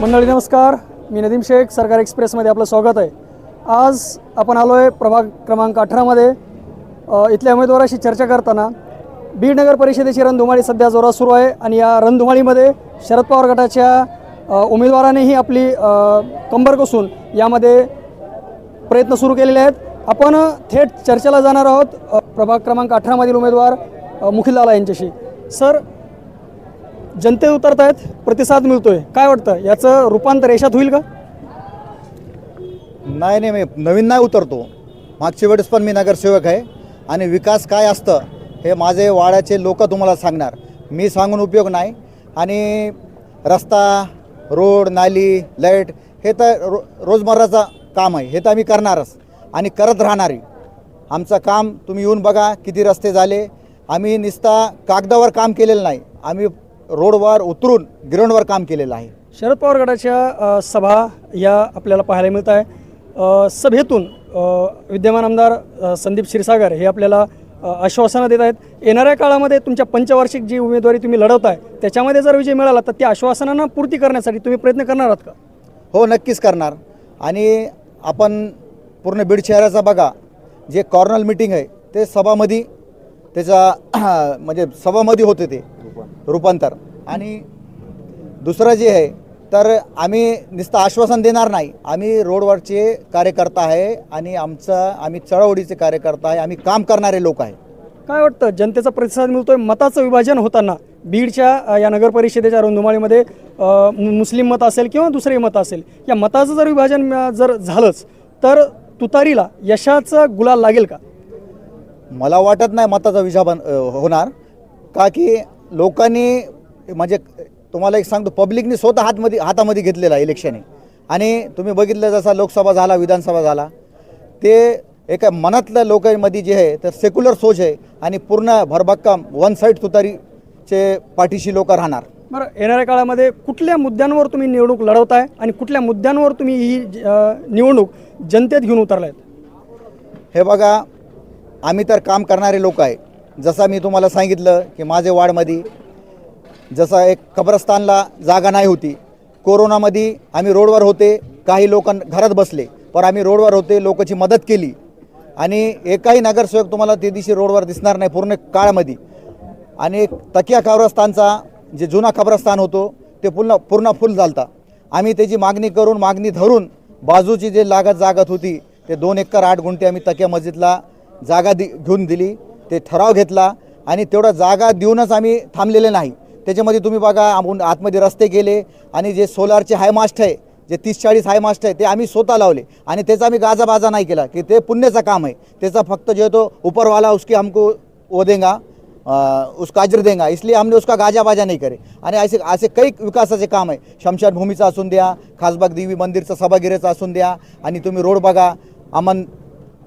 मंडळी नमस्कार. मी नदीम शेख सरकार एक्सप्रेसमध्ये आपलं स्वागत आहे. आज आपण आलो आहे प्रभाग क्रमांक अठरामध्ये इथल्या उमेदवाराशी चर्चा करताना बीड नगर परिषदेची रणधुमाळी सध्या जोरात सुरू आहे आणि या रणधुमाळीमध्ये शरद पवार गटाच्या उमेदवारानेही आपली कंबर कसून यामध्ये प्रयत्न सुरू केलेले आहेत. आपण थेट चर्चेला जाणार आहोत. प्रभाग क्रमांक अठरामधील उमेदवार मुखिल लाला यांच्याशी. सर जनते उतरत आहेत प्रतिसाद मिळतोय. काय वाटतं? याचं रूपांतर यशात होईल का? नाही नाही मी नवीन नाही उतरतो. मागच्या वेळेस पण मी नगरसेवक आहे. आणि विकास काय असतं हे माझे वाड्याचे लोक तुम्हाला सांगणार. मी सांगून उपयोग नाही. आणि रस्ता रोड नाली लाइट हे तर रो रोजमर्राचं काम आहे. हे तर आम्ही करणारच. आणि करत राहणारही आमचं काम तुम्ही येऊन बघा किती रस्ते झाले. आम्ही नुसता कागदावर काम केलेलं नाही. आम्ही रोडवर उतरून ग्राउंडवर काम केलेलं आहे. शरद पवार गटाच्या सभा या आपल्याला पाहायला मिळत आहे. सभेतून विद्यमान आमदार संदीप क्षीरसागर हे आपल्याला आश्वासनं देत आहेत. येणाऱ्या काळामध्ये तुमच्या पंचवार्षिक जी उमेदवारी तुम्ही लढवत आहे त्याच्यामध्ये जर विजय मिळाला तर त्या आश्वासनांना पूर्ती करण्यासाठी तुम्ही प्रयत्न करणार आहात का? हो नक्कीच करणार. आणि आपण पूर्ण बीड शहराचा बघा जे कॉर्नल मिटिंग आहे ते सभामध्ये त्याचा म्हणजे सभामध्ये होते ते. रूपांतर. आणि दुसरं जे आहे तर आम्ही नुसतं आश्वासन देणार नाही. आम्ही रोडवरचे कार्यकर्ता आहे आणि आमचं आम्ही चळवळीचे कार्यकर्ता आहे. आम्ही काम करणारे लोक आहे. काय वाटतं? जनतेचा प्रतिसाद मिळतोय. मताचं विभाजन होताना बीडच्या या नगर परिषदेच्या मु- मुस्लिम मत असेल किंवा दुसरे मत असेल या मताचं जर विभाजन जर झालंच तर तुतारीला यशाचं गुलाल लागेल का? मला वाटत नाही मताचा अ, होणार. का की लोकांनी म्हणजे तुम्हाला एक सांगतो पब्लिकनी स्वतः हातमध्ये हातामध्ये घेतलेला इलेक्शन आहे. आणि तुम्ही बघितलं जसा लोकसभा झाला विधानसभा झाला ते एका मनातल्या लोकांमध्ये जे आहे तर सेक्युलर सोच आहे आणि पूर्ण भरभक्कम वन साईड तुतारीचे पाठीशी लोक राहणार. बरं येणाऱ्या काळामध्ये कुठल्या मुद्द्यांवर तुम्ही निवडणूक लढवताय आणि कुठल्या मुद्द्यांवर तुम्ही ही निवडणूक जनतेत घेऊन उतरलायत? हे बघा आम्ही तर काम करणारे लोक आहे. जसा मी तुम्हाला सांगितलं की माझे वाडमध्ये जसा एक कब्रस्तानला जागा नाही होती कोरोनामध्ये आम्ही रोडवर होते काही लोक घरात बसले पण आम्ही रोडवर होते लोकांची मदत केली. आणि एकाही नगरसेवक तुम्हाला ते दिवशी रोडवर दिसणार नाही पूर्ण काळामध्ये. आणि तकिया कब्रस्तानचा जे जुना कब्रस्तान होतो ते पूर्ण पूर्ण फुल झालता. आम्ही त्याची मागणी करून मागणी धरून बाजूची जे लागत जागत होती ते दोन एकर आठ गुंठे आम्ही तकिया मस्जिदला जागा दि घेऊन दिली. ते ठराव घेतला आणि तेवढा जागा देऊनच आम्ही थांबलेले नाही. त्याच्यामध्ये तुम्ही बघा आपण आतमध्ये रस्ते केले आणि जे सोलारचे हायमास्ट आहे जे तीस चाळीस हायमास्ट आहे ते आम्ही स्वतः लावले. आणि त्याचा आम्ही गाजाबाजा नाही केला की ते पुण्याचं काम आहे. त्याचा फक्त जो तो ऊपरवाला उसकी हमको वो देंगा उसका अजर देंगा. इसलिए हमने उसका गाजाबाजा नाही करे. आणि असे असे काही विकासाचे काम आहे. शमशानभूमीचं असून द्या खासबाग देवी मंदिरचं सभागिरीचं असून द्या. आणि तुम्ही रोड बघा अमन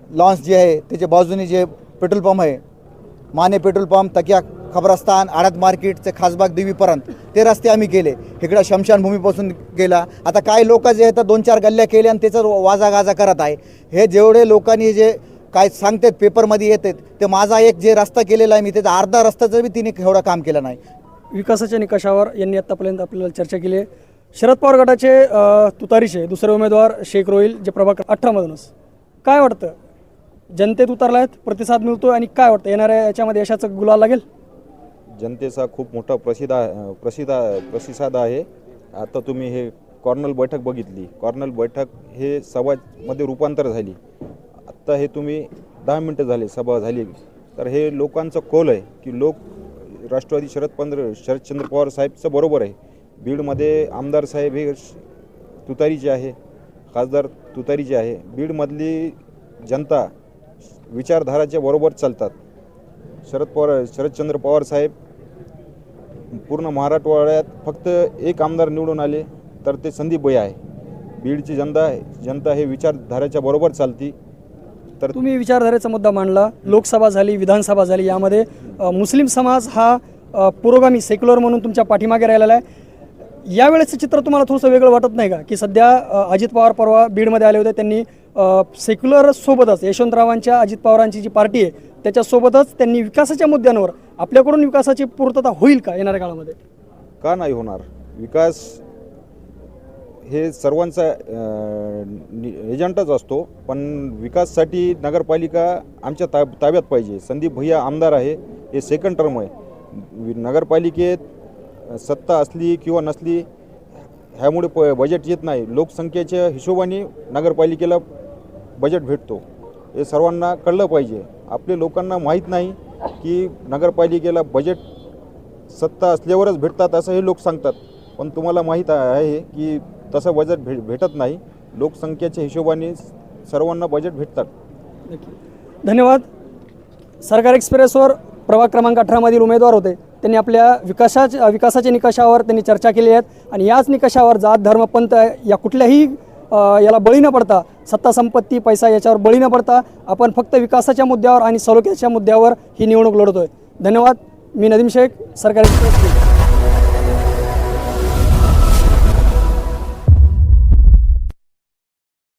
लॉन्स जे आहे त्याच्या बाजूने जे पेट्रोल पंप आहे. माने पेट्रोल पंप तकिया खबरस्तान आडात मार्केट ते खासबाग देवीपर्यंत. ते रस्ते आम्ही केले. इकडं शमशानभूमीपासून गेला. आता काही लोक जे आहेत दोन चार गल्ल्या केल्या आणि त्याचं वाजा गाजा करत आहे. हे जेवढे लोकांनी जे काय सांगतात पेपरमध्ये येतात ते माझा एक जे रस्ता केलेला आहे मी त्याचा अर्धा रस्त्याचं बी तिने एवढं काम केलं नाही. विकासाच्या निकषावर यांनी आत्तापर्यंत आपल्याला चर्चा केली आहे. शरद पवार गटाचे तुतारीचे दुसरे उमेदवार शेख रोहिल जे प्रभाकर अठरामधूनच. काय वाटतं? जनतेत उतरला आहेत प्रतिसाद मिळतो आणि काय वाटतं? येणाऱ्या याच्यामध्ये यशाचं गुलाल लागेल? जनतेचा खूप मोठा प्रसिद्ध प्रसिद्ध प्रतिसाद आहे. आता तुम्ही हे कॉर्नल बैठक बघितली. कॉर्नल बैठक हे सभामध्ये रूपांतर झाली. आत्ता हे तुम्ही दहा मिनटं झाले सभा झाली. तर हे लोकांचं कौल आहे की लोक राष्ट्रवादी शरद पंद्र शरदचंद्र पवार साहेबचं बरोबर आहे. बीडमध्ये आमदार साहेब हे श- तुतारीचे आहे खासदार तुतारीचे आहे. बीडमधली जनता विचारधाराच्या बरोबर चालतात. शरद पवार शरदचंद्र पवार साहेब पूर्ण मराठवाड्यात फक्त एक आमदार निवडून आले तर ते संदीप भैया आहे. बीडची जनता आहे जनता हे विचारधाराच्या बरोबर चालती. तर तुम्ही विचारधारेचा मुद्दा मांडला लोकसभा झाली विधानसभा झाली यामध्ये मुस्लिम समाज हा पुरोगामी सेक्युलर म्हणून तुमच्या पाठीमागे राहिलेला आहे. यावेळेचं चित्र तुम्हाला थोडंसं वेगळं वाटत नाही का? की सध्या अजित पवार परवा बीडमध्ये आले होते त्यांनी सेक्युलर सोबतच यशवंतरावांच्या अजित पवारांची जी पार्टी आहे त्याच्यासोबतच त्यांनी विकासाच्या मुद्द्यांवर आपल्याकडून विकासाची पूर्तता होईल का येणाऱ्या काळामध्ये? का नाही होणार? विकास हे सर्वांचा नि- एजंटच असतो पण विकाससाठी नगरपालिका आमच्या ताब ताब्यात पाहिजे. संदीप भैया आमदार आहे हे सेकंड टर्म आहे. नगरपालिकेत सत्ता असली किंवा नसली ह्यामुळे प बजेट येत नाही. लोकसंख्येच्या हिशोबाने नगरपालिकेला बजेट भेटतो. हे सर्वांना कळलं पाहिजे. आपल्या लोकांना माहीत नाही की नगरपालिकेला बजेट सत्ता असल्यावरच भेटतात असं हे लोक सांगतात. पण तुम्हाला माहीत आहे की तसं बजेट भे भेटत नाही. लोकसंख्येच्या हिशोबाने सर्वांना बजेट भेटतात. धन्यवाद. सरकार एक्सप्रेसवर प्रभाग क्रमांक अठरामधील उमेदवार होते. त्यांनी आपल्या विकासाच्या विकासाच्या निकषावर त्यांनी चर्चा केली आहेत आणि याच निकषावर जात धर्म पंथ या कुठल्याही याला बळी न पडता सत्ता संपत्ती पैसा याच्यावर बळी न पडता आपण फक्त विकासाच्या मुद्द्यावर आणि सलोख्याच्या मुद्द्यावर ही निवडणूक लढतोय. धन्यवाद. मी नदीम शेख सरकार